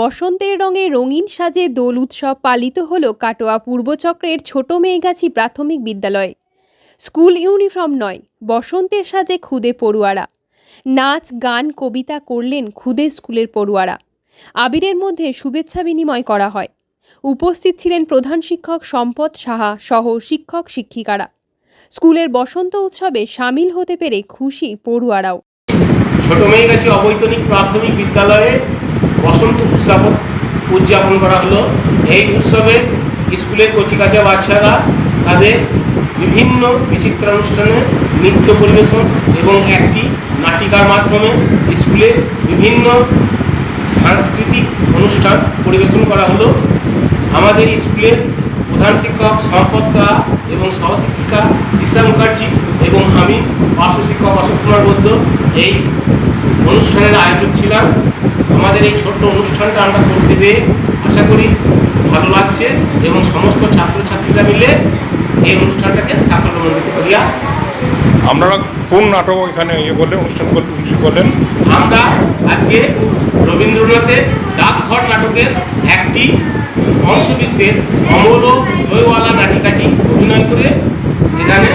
বসন্তের রঙে রঙিন সাজে দোল উৎসব পালিত হল কাটোয়া পূর্বচক্রের ছোট মেয়েগাছি প্রাথমিক বিদ্যালয়ে। স্কুল ইউনিফর্ম নয়, বসন্তের সাজে খুদে পড়ুয়ারা। নাচ, গান, কবিতা করলেন খুদে স্কুলের পড়ুয়ারা। আবিরের মধ্যে শুভেচ্ছা বিনিময় করা হয়। উপস্থিত ছিলেন প্রধান শিক্ষক সম্পদ সাহা সহ শিক্ষক শিক্ষিকারা। স্কুলের বসন্ত উৎসবে সামিল হতে পেরে খুশি পড়ুয়ারাও। ছোট মেয়েগাছি অবৈতনিক প্রাথমিক বিদ্যালয়ে উদযাপন উদযাপন করা হলো। এই উৎসবে স্কুলের কচিকাচা বাচ্চারা তাদের বিভিন্ন বিচিত্রানুষ্ঠানে নৃত্য পরিবেশন এবং একটি নাটিকার মাধ্যমে স্কুলে বিভিন্ন সাংস্কৃতিক অনুষ্ঠান পরিবেশন করা হলো। আমাদের স্কুলের প্রধান শিক্ষক সম্পদ শাহ এবং সহশিক্ষিকা ঈশা মুখার্জি এবং আমি পার্শ্ব শিক্ষক অশোক কুমার বৈদ্য এই অনুষ্ঠানের আয়োজক ছিলাম। আমাদের এই ছোট্ট অনুষ্ঠানটা আমরা করতে পেরে আশা করি ভালো লাগছে এবং সমস্ত ছাত্রছাত্রীরা মিলে এই অনুষ্ঠানটাকে সাফল্যমণ্ডিত করিয়া আপনারা কোন নাটক এখানে ইয়ে করলেন অনুষ্ঠান করলেন? আমরা আজকে রবীন্দ্রনাথের ডাকঘর নাটকের একটি অংশবিশেষ অমল ও দইওয়ালা নাটিকাটি অভিনয় করে এখানে